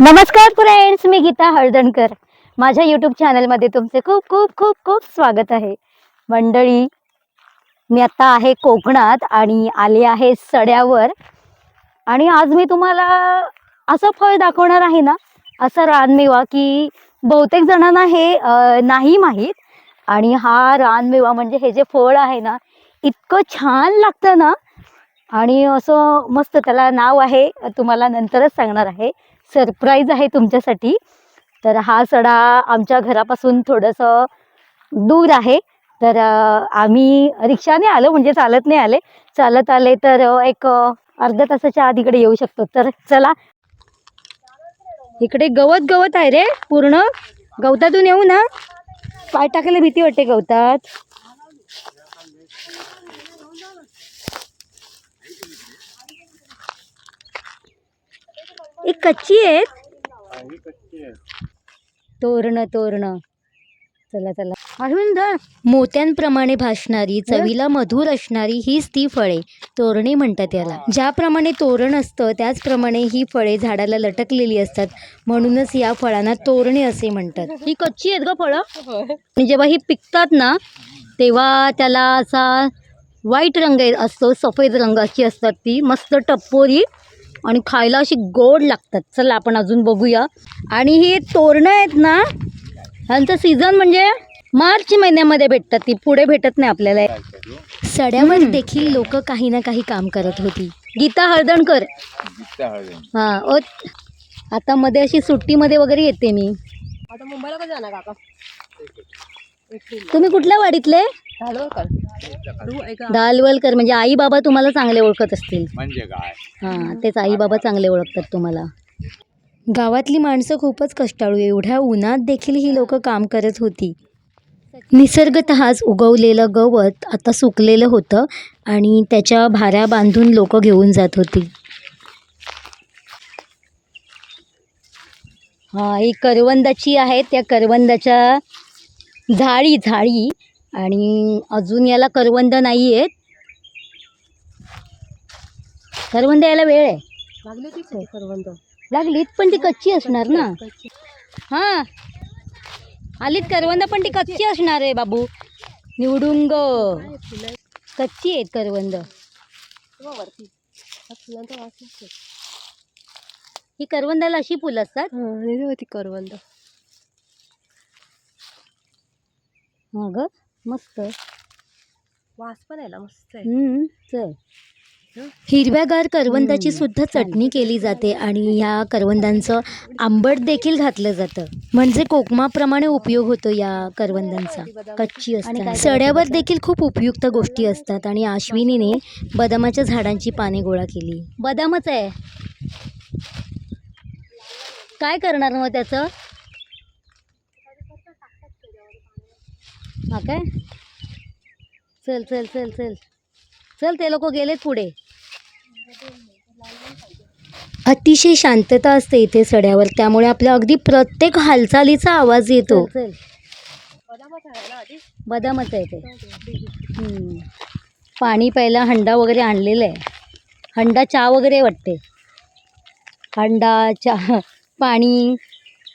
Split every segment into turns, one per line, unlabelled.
नमस्कार फ्रेंड्स मी गीता हळदणकर. माझ्या यूट्यूब चॅनलमध्ये तुमचे खूप खूप खूप खूप स्वागत आहे. मंडळी मी आत्ता आहे कोकणात आणि आले आहे सड्यावर. आणि आज मी तुम्हाला असं फळ दाखवणार आहे ना असं रानमेवा की बहुतेक जणांना हे नाही माहीत. आणि हा रानमेवा म्हणजे हे जे फळ आहे ना इतकं छान लागतं ना. आणि असं मस्त त्याला नाव आहे तुम्हाला नंतरच सांगणार आहे. सरप्राईज आहे तुमच्यासाठी. तर हा सडा आमच्या घरापासून थोडंसं दूर आहे. तर आम्ही रिक्षाने आलो म्हणजे चालत नाही आले. चालत आले तर एक अर्ध्या तासाच्या आत इकडे येऊ शकतो. तर चला. इकडे गवत गवत आहे रे पूर्ण. गवतातून येऊ ना. पाय टाकायला भीती वाटते गवतात. एक कच्ची आहेत. तोरण तोरण. चला चला. अरविंद मोत्यांप्रमाणे भासणारी चवीला मधुर असणारी हीच ती फळे तोरणे म्हणतात याला. ज्याप्रमाणे तोरण असतं त्याचप्रमाणे ही फळे झाडाला लटकलेली असतात. म्हणूनच या फळांना तोरणे असे म्हणतात. ही कच्ची आहेत ग फळं. आणि जेव्हा ही पिकतात ना तेव्हा त्याला असा व्हाईट रंग आहे- असतो सफेद रंगाची असतात ती. मस्त टप्पोरी आणि खायला अशी गोड लागतात. चला आपण अजून बघूया. आणि ही तोरणं आहेत ना ह्यांचं सीझन म्हणजे मार्च महिन्यामध्ये भेटतात. ती पुढे भेटत नाही आपल्याला. सड्यावर देखील लोक काही ना काही काम करत होती. गीता हळदणकर. हां ओ आता मध्ये अशी सुट्टीमध्ये वगैरे येते मी.
आता मुंबईला कधी जाणार काका
तुम्ही कुठल्या वाडीतले? दालवलकर म्हणजे आई बाबा तुम्हाला चांगले ओळखत असतील.
म्हणजे काय?
हां तेच आई बाबा चांगले ओळखतात तुम्हाला. गावातली माणसं खूपच कष्टाळू एवढ्या उन्हात देखील ही लोक काम करत होती. निसर्गतःच उगवलेलं गवत आता सुकलेलं होतं आणि त्याच्या भाऱ्या बांधून लोक घेऊन जात होती. हा ही करवंदाची आहे. त्या करवंदाच्या झाडी झाडी आणि अजून याला करवंद नाही आहेत करवंद यायला वेळ आहे.
लागली करवंद.
लागलीत पण ती कच्ची असणार ना. हां. आलीत करवंद पण ती कच्ची असणार आहे बाबू. निवडून ग. कच्ची आहेत करवंद.
हा
करवंदाला अशी फुलं असतात?
करवंद
हा ग मस्त.
वास पण यायला मस्त आहे.
हम्म, चल. हिरव्यागार करवंदाची सुद्धा चटणी केली जाते आणि ह्या करवंदांचं आंबट देखील घातलं जातं. म्हणजे कोकमाप्रमाणे उपयोग होतो या करवंदांचा. कच्ची असतात सड्यावर देखील खूप उपयुक्त गोष्टी असतात आणि अश्विनीने बदामाच्या झाडांची पाने गोळा केली. बदामच आहे. काय करणार मग त्याचं? हा काय? चल चल चल चल. चल ते लोक गेलेत पुढे. अतिशय शांतता असते इथे सड्यावर त्यामुळे आपल्या अगदी प्रत्येक हालचालीचा आवाज येतो.
बदामच आहे ना आधी
बदामच आहे ते. पाणी प्यायला हंडा वगैरे आणलेलं आहे. हंडा चहा वगैरे वाटते. हंडा चहा पाणी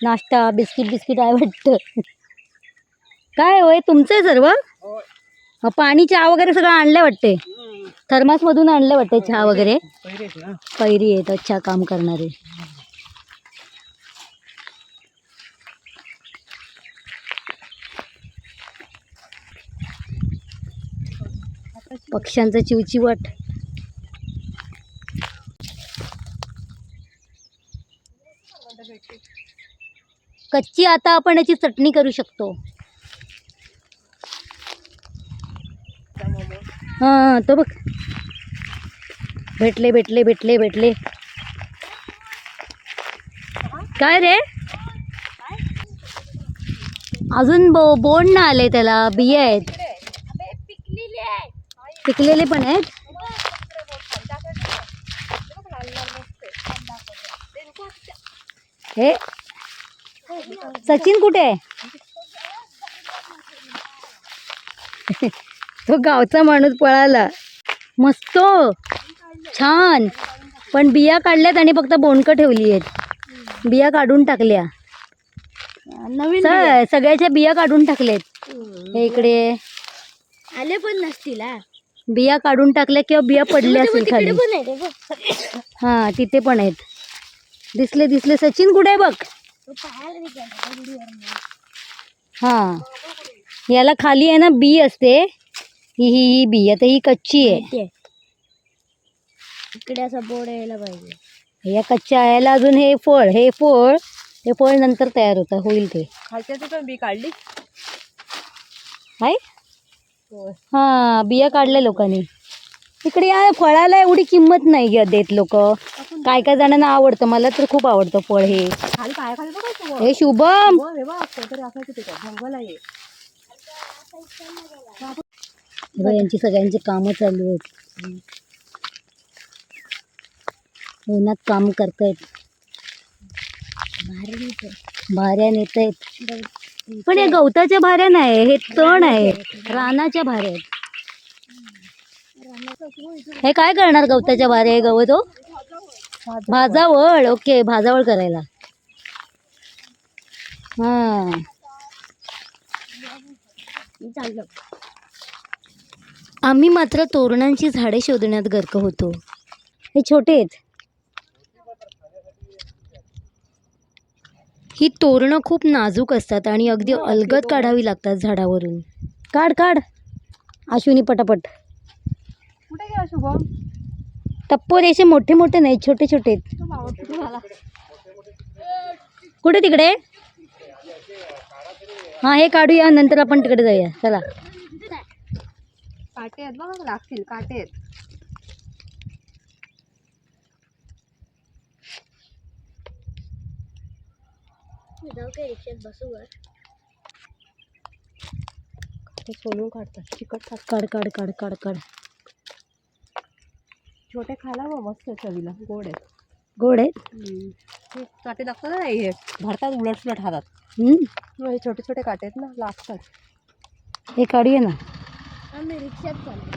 नाश्ता बिस्किट बिस्किट आहे वाटतं. काय होय तुमचं आहे सर्व पाणी चहा वगैरे सगळं आणलं वाटते थर्मासमधून आणलं वाटते चहा वगैरे? कैरी आहेत अच्छा काम करणारे. पक्ष्यांचा चिवचिवाट. कच्ची आता आपण याची चटणी करू शकतो. हां तो बघ. भेटले भेटले भेटले भेटले. काय रे? अजून बो बोंड ना आले त्याला बिया आहेत. पिकलेले पण आहेत. हे? सचिन कुठे आहे? तो गावचा माणूस पळाला. मस्त. छान. पण बिया काढल्यात आणि फक्त बोंडकं ठेवली आहेत. बिया काढून टाकल्या.
नवीन
स- सगळ्याच्या बिया काढून टाकलेत हे इकडे.
आले पण नसतील हा.
बिया काढून टाकल्या किंवा बिया पडल्या असेल
तिकडे
खाली.
पण आहे रे बघ.
हा तिथे पण आहेत. दिसले दिसले. सचिन कुठे आहे बघ?
तो पाहायला नाही गेला, दगडीवरनं.
हा. याला खाली आहे ना बी असते. ही ही ही बी आता ही कच्ची आहे.
इकडे असा बोर्ड यायला पाहिजे.
या कच्च्या याला अजून हे फळ हे फळ हे फळ नंतर तयार होतं होईल ते.
खालच्याची पण बी काढली?
आहे हा बिया काढल्या लोकांनी. इकडे या फळाला एवढी किंमत नाही ग देत लोक. काय काय जणांना आवडतं मला तर खूप आवडतं फळ हे.
खाली पाया खाली बघायचं
हे शुभम!
हे बघ काहीतरी असायचं तिथं. जंगल आहे.
बघ, यांची सगळ्यांची कामं चालू आहेत. उन्हात काम करतायत. भाऱ्या नेत आहेत. पण हे गवताच्या भाऱ्या नाही हे तण आहे. रानाच्या भाऱ्या आहेत. हे काय करणार गवताच्या भाऱ्या? हे गवत हो? भाजावळ ओके भाजावळ करायला. हा. आम्ही मात्र तोरणांची झाडे शोधण्यात गर्क होतो. हे छोटे आहेत. ही तोरणं खूप नाजूक असतात आणि अगदी अलगद काढावी लागतात झाडावरून. काढ काढ. अश्विनी पटापट.
कुठे गेला शुभम
टप्पोर असे मोठे मोठे नाही छोटे छोटे कुठे तिकडे? हां हे काढूया नंतर आपण तिकडे जाऊया. चला.
काटे आहेत बघा लागतील काटे आहेत. सोलून काढतात चिकट खात
काढ काढ काढ काढ काढ
छोटे खायला बघ मस्त चवीला. गोड आहेत.
गोड आहेत?
काटे लागतात ना हे. भरतात उलट सुलट हातात
हम्म,
हे छोटे छोटे काटे आहेत ना लागतात.
हे काढूया ना.
आम्ही रिक्षात चाललो.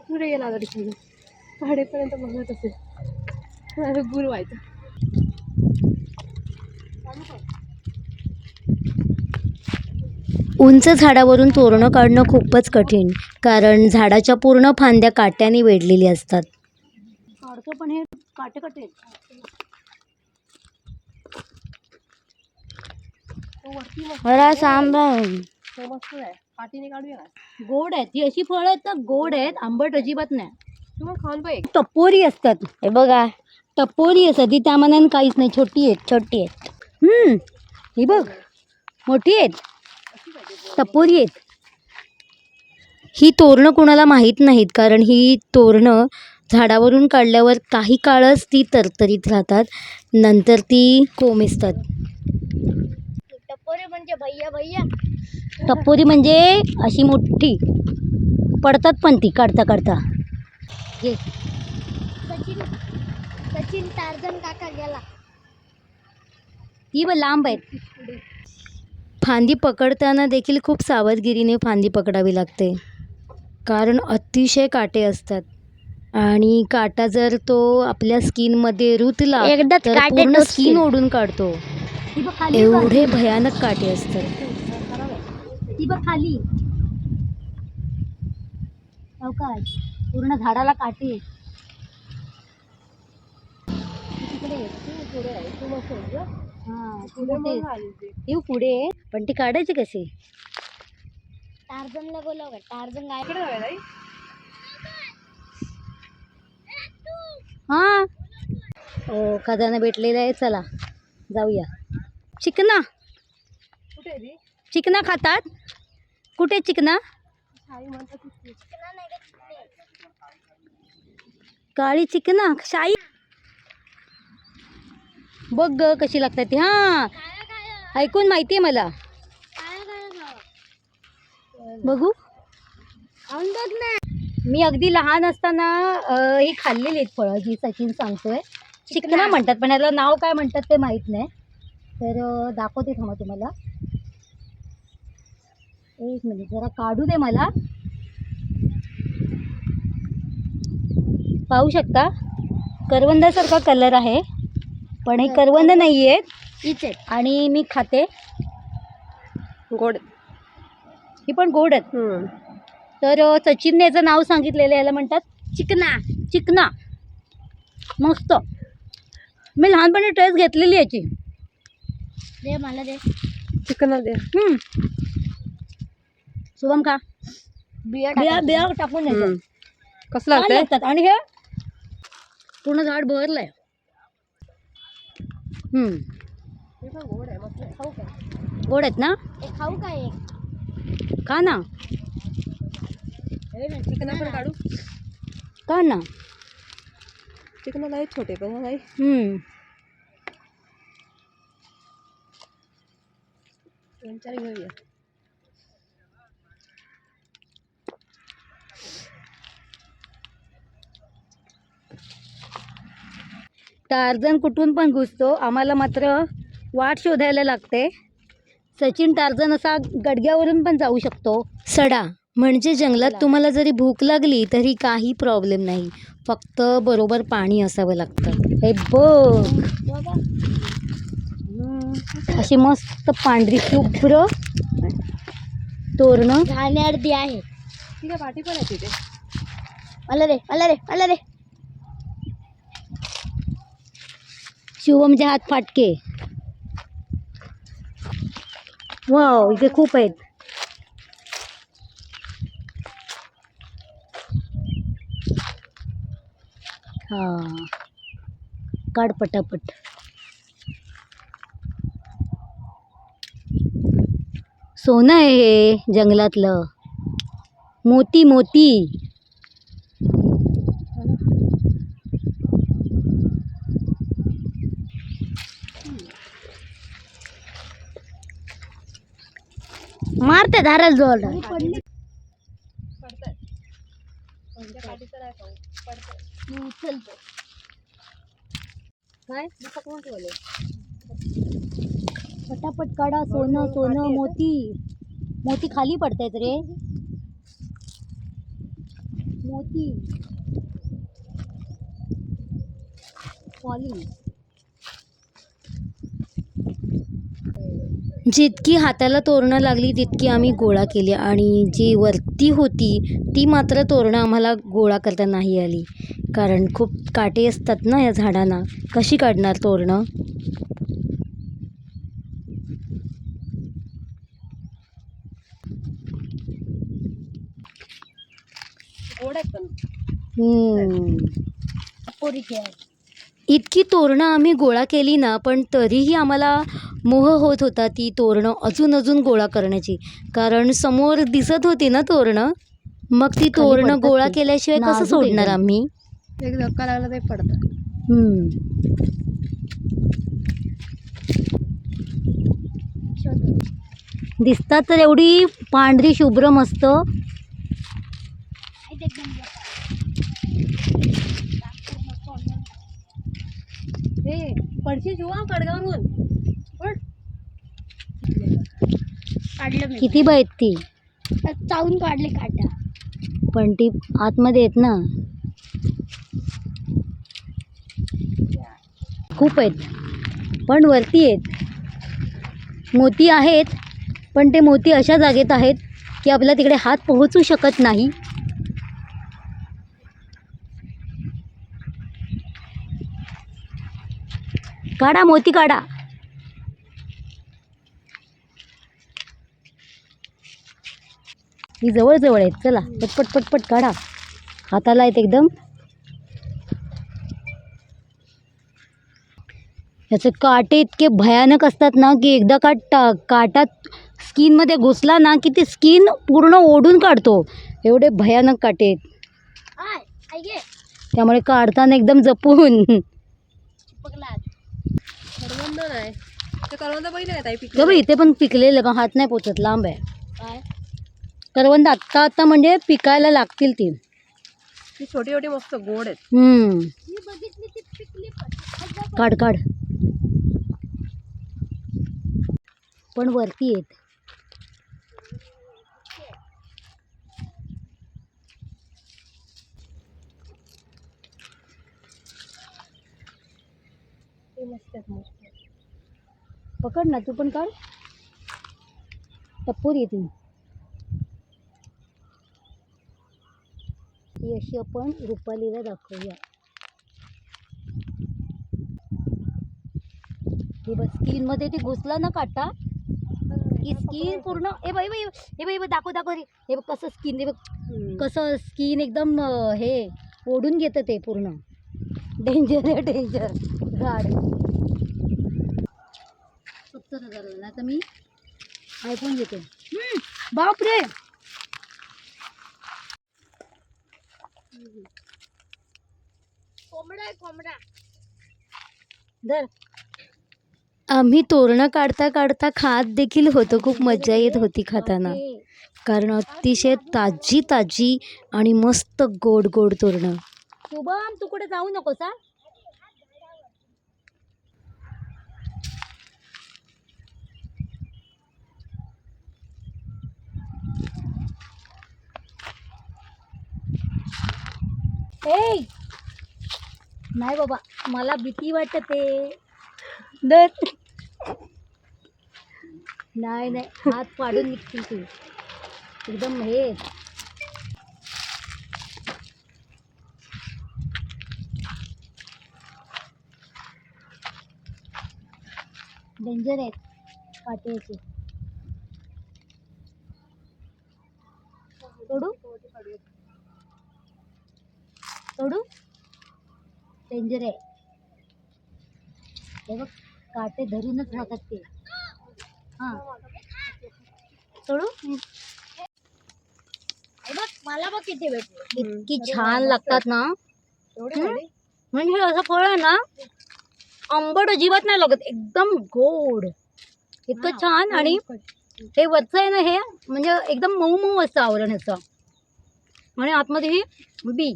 पुढे गेला आता रिक्षा साडेपर्यंत बघत असेल. माझं गुरु व्हायचं
उंच झाडावरून तोरणं काढणं खूपच कठीण कारण झाडाच्या पूर्ण फांद्या काट्याने वेढलेली असतात. काढतो पण हे काटे काटे
वरती मस्त
बरा सांबा
तो मस्त आहे काढूया
गोड आहेत. ही अशी फळं आहेत ना गोड आहेत. आंबट अजिबात नाही.
खाऊन पाहिजे
टपोरी असतात. हे बघा टपोरी असतात. ती त्या मनाने काहीच नाही. छोटी आहेत छोटी आहेत. हम्म. ही बघ मोठी आहेत. टपोरी आहेत. ही तोरणं कुणाला माहीत नाहीत कारण ही तोरणं झाडावरून काढल्यावर काही काळच ती तरतरीत राहतात. नंतर ती कोमेजतात
टप्पोरे म्हणजे भैया भैया.
टपोरी म्हणजे अशी मोठी. पडतात पण ती काढता काढता. घे
सचिन सचिन काका गेला.
ती ब लांब आहेत. फांदी पकडताना देखील खूप सावधगिरीने फांदी पकडावी लागते. कारण अतिशय काटे असतात. आणि काटा जर तो आपल्या स्किनमध्ये रुतला तर
काटे
पूर्ण. स्किन ओढून काढतो. एवढे भयानक काटे असतात. ती बघ खाली. अवकाश पूर्ण झाडाला काटे. हा. येऊ पुढे पण ती काढायची कशी?
टार्झनला बोलव का? टार्झन काय ताई?
हा. ओ खजाना भेटलेला आहे. चला जाऊया. चिकना?
कुठे आहे ती?
चिकना खातात? कुठे चिकना? काळी चिकना शाई बघ ग कशी लागतात ती. हा. ऐकून माहिती आहे मला बघू. मी अगदी लहान असताना हे खाल्लेली आहेत फळं जी सचिन सांगतोय. चिकना? म्हणतात पण याला नाव काय म्हणतात ते माहीत नाही. तर दाखवते थांबा तुम्हाला. एक मिनिट जरा काढू दे मला. पाहू शकता? करवंदासारखा कलर आहे. पण हे करवंद नाही आहेत आणि मी खाते.
गोड.
ही पण गोड आहेत. तर सचिनने याचं नाव सांगितलेलं याला म्हणतात
चिकना.
चिकना. मस्त. मी लहानपणी टेस्ट घेतलेली याची.
दे मला दे. चिकना दे.
हम्म. शुभम खा
बिया
बिया बिया टाकून द्यायचं.
हम्म. कसं
छान
लागतंय?
लागतात? आणि हे? पूर्ण झाड बहरलंय. हम्म.
गोड आहे मस्त खाऊ काय?
गोड आहेत ना?
खाऊ काय
खा ना.
चिकना पण काढू.
खा ना.
चिकना नाही छोटे पण नाही.
हम्म.
दोन चार घेऊया.
टार्झन कुठून पण घुसतो. आम्हाला मात्र वाट शोधायला लागते. सचिन टार्झन असा गडग्यावरून पण जाऊ शकतो. सडा म्हणजे जंगलात तुम्हाला जरी भूक लागली तरी काही प्रॉब्लेम नाही. फक्त बरोबर पाणी असावं लागतं. हे बघ. अशी मस्त पांढरी शुभ्र तोरणं.
आहे. ठीक आहे पाठी पण आहे तिथे. मला रे मला रे मला रे.
शिवमचे हात फाटके. वाव इथे खूप आहेत. हा. काढ पटापट. सोनं आहे हे जंगलातलं. मोती मोती. मारते धाराला जोर.
काय? पकडून
पटापट काढा सोनं सोनं मोती. मोती खाली पडतायत रे. मोती. जितकी हाताला तोरणं लागली तितकी आम्ही गोळा केली आणि जी वरती होती ती मात्र तोरणं आम्हाला गोळा करता नाही आली. कारण खूप काटे असतात ना या झाडांना. कशी काढणार तोरणं?
गोड आहेत पण
हम्म.
पोरीचे आहे
इतकी तोरणं आम्ही गोळा केली ना पण तरीही आम्हाला मोह होत होता ती तोरणं अजून अजून गोळा करण्याची कारण समोर दिसत होती ना तोरणं मग ती तोरणं
पडतात
गोळा
ती.
केल्याशिवाय कसं
नाजूक
सोडणार
एकदम.
आम्ही
एक धक्का लागला ते
हम्म. दिसतात तर एवढी पांढरी शुभ्र मस्त
हे पडशी जुवा कडगावरून काढलं मी.
किती आहेत ती?
चावून काढले काटा.
पण ती आतमध्ये आहेत ना. खूप आहेत. पण वरती आहेत. मोती आहेत पण ते मोती अशा जागेत आहेत की आपल्या तिकडे हात पोहोचू शकत नाही. काढा मोती काढा. ही जवळ जवळ आहेत चला पटपट पटपट काढा. हाताला आहेत एकदम. याचे काटे इतके भयानक असतात ना की एकदा का टा काटात स्किनमध्ये घुसला ना की ती स्किन पूर्ण ओढून काढतो. एवढे भयानक काटे आहेत. त्यामुळे काढताना एकदम जपून.
नाही ते करवंद ताई
इथे पण पिकलेलं का हात नाही पोचत लांब आहे.
काय?
करवंद आत्ता आत्ता म्हणजे पिकायला लागतील ती.
ती छोटी छोटी मस्त गोड आहेत.
हम्म. काढ काढ. पण वरती आहेत.
ते मस्त आहेत मस्त.
पकड ना तू पण काढ. टप्पूर येते. ही अशी आपण रुपालीला दाखवूया. हे बघ स्किनमध्ये ते घुसला ना काटा? की स्किन पूर्ण ए बाई बाई हे बाई दाखव दाखव रे. हे बघ कसं स्किन हे बघ. कसं स्किन एकदम हे ओढून घेतं ते पूर्ण. डेंजर आहे डेंजर गाड हजार ना आता मी आयफोन घेते. बापरे.
कोंबडा आहे कोंबडा.
धर. आम्ही तोरणं काढता काढता खात देखील होतो. खूप मजा येत होती खाताना. कारण अतिशय ताजी ताजी आणि मस्त गोड गोड तोरणं. शुभम तू कुठे जाऊ नकोस हा? ए! नाही बाबा मला भीती वाटते दर. नाही नाही हात पाडून निघतील तू. एकदम हे. डेंजर आहेत सोडू सोडू? डेंजर आहे. हे बघ काटे धरूनच राहतात ते. हां. सोडू? बघ मला बघ किती भेटले. इतकी छान लागतात ना? म्हणजे असं फळ आहे ना आंबट अजिबात नाही लागत. एकदम गोड. इतकं छान आणि हे वरचं आहे ना हे म्हणजे एकदम मऊ मऊ असतं आवरण ह्याचं आणि आतमध्ये ही बी.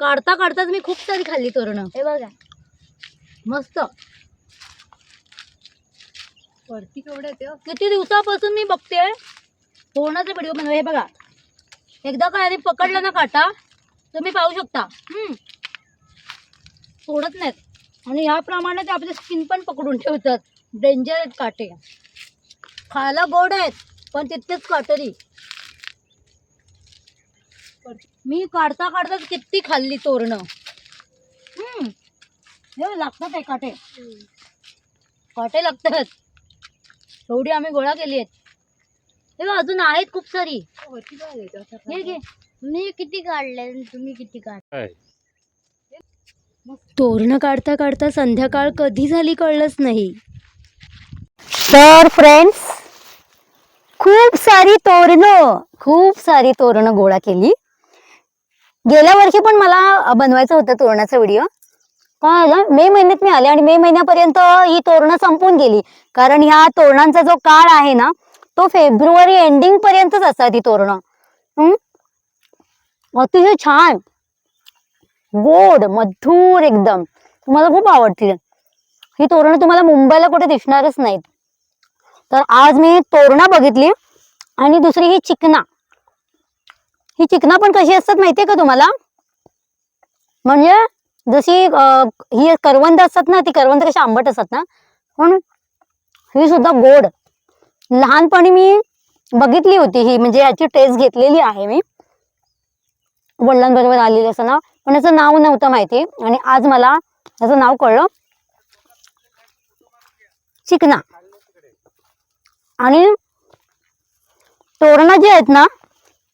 काढता काढताच मी खूप सारी खाल्ली तोरणं. हे बघा. मस्त.
वरती केवढे आहेत?
किती दिवसापासून मी बघते. तोरणाचे व्हिडिओ बनव. हे बघा. एकदा काय आधी पकडला ना काटा तुम्ही पाहू शकता. सोडत नाहीत. आणि ह्याप्रमाणे ते आपली स्किन पण पकडून ठेवतात. डेंजर आहेत काटे. खायला गोड आहेत पण तितकेच काटेरी. मी काढता काढताच किती खाल्ली तोरणं. हम्म. हे लागतात आहे काटे. काटे लागतात. एवढी आम्ही गोळा केली आहेत. हे अजून आहेत खूप सारी. हे घे. मी किती काढले तुम्ही किती काढ तोरणं काढता काढता संध्याकाळ कधी झाली कळलंच नाही. तर फ्रेंड्स खूप सारी तोरणं खूप सारी तोरणं गोळा केली. गेल्या वर्षी पण मला बनवायचं होतं तोरणाचा व्हिडिओ. काय झालं मे महिन्यात मी आले आणि मे महिन्यापर्यंत ही तोरणं संपून गेली. कारण ह्या तोरणांचा जो काळ आहे ना तो फेब्रुवारी एंडिंग पर्यंतच असतात ही तोरणं. हम्म? अतिशय छान. गोड मधुर एकदम. तुम्हाला खूप आवडतील. ही तोरणं तुम्हाला मुंबईला कुठे दिसणारच नाहीत. तर आज मी तोरणा बघितली आणि दुसरी ही चिकना. ही चिकना पण कशी असतात माहितीये का तुम्हाला? म्हणजे जशी ही करवंद असतात ना ती करवंद कशी आंबट असतात ना पण ही सुद्धा गोड. लहानपणी मी बघितली होती ही म्हणजे याची टेस्ट घेतलेली आहे मी. वडिलांबरोबर आलेली असताना पण याचं नाव नव्हतं माहिती. आणि आज मला याचं नाव कळलं. चिकना. आणि तोरणा जे आहेत ना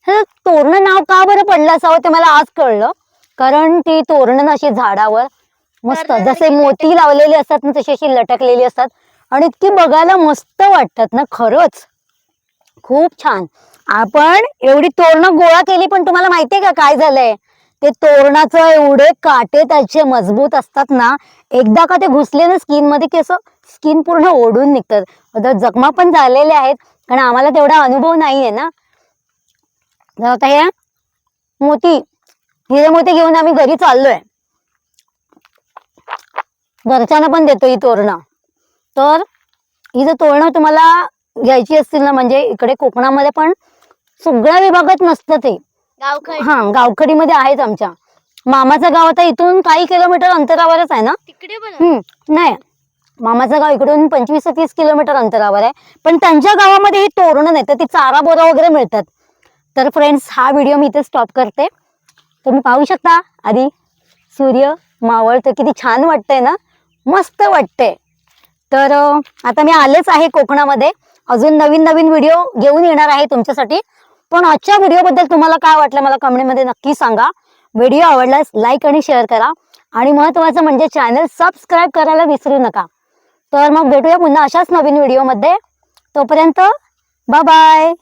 हे तोरणं नाव का बरं पडलं असावं ते मला आज कळलं. कारण ती तोरणं अशी झाडावर मस्त जसे मोती लावलेले असतात ना तशी अशी लटकलेली असतात. आणि इतकी बघायला मस्त वाटतात ना खरंच. खूप छान. आपण एवढी तोरणं गोळा केली पण तुम्हाला माहितीये का काय झालंय? ते तोरणाचं एवढे काटे त्याचे मजबूत असतात ना एकदा का ते घुसले ना स्किनमध्ये की असं स्किन पूर्ण ओढून निघतात. जखमा पण झालेल्या आहेत कारण आम्हाला तेवढा अनुभव नाहीये ना. आता हे मोती हिरे मोती घेऊन आम्ही घरी चाललोय. घरच्यांना पण देतो ही तोरणं. तर ही जर तोरणं तुम्हाला घ्यायची असतील ना म्हणजे इकडे कोकणामध्ये पण सगळ्या विभागात नसतं ते.
गावखड.
हा गावखडीमध्ये आहेच आमच्या. मामाचं गाव आता इथून काही किलोमीटर अंतरावरच आहे ना?
तिकडे
नाही. मामाचं गाव इकडून पंचवीस ते तीस किलोमीटर अंतरावर आहे. पण त्यांच्या गावामध्ये ही तोरणं नाही तर ती चारा बोरा वगैरे मिळतात. तर फ्रेंड्स हा व्हिडिओ मी इथे स्टॉप करते. तुम्ही पाहू शकता आधी सूर्य मावळतं किती छान वाटतंय ना? मस्त वाटतंय. तर आता मी आलेच आहे कोकणामध्ये. अजून नवीन नवीन व्हिडिओ घेऊन येणार आहे तुमच्यासाठी. पण आजच्या व्हिडिओबद्दल तुम्हाला काय वाटलं मला कमेंटमध्ये नक्की सांगा. व्हिडिओ आवडल्यास लाईक आणि शेअर करा. आणि महत्त्वाचं म्हणजे चॅनल सबस्क्राईब करायला विसरू नका. तर मग भेटूया पुन्हा अशाच नवीन व्हिडिओमध्ये तोपर्यंत बाय बाय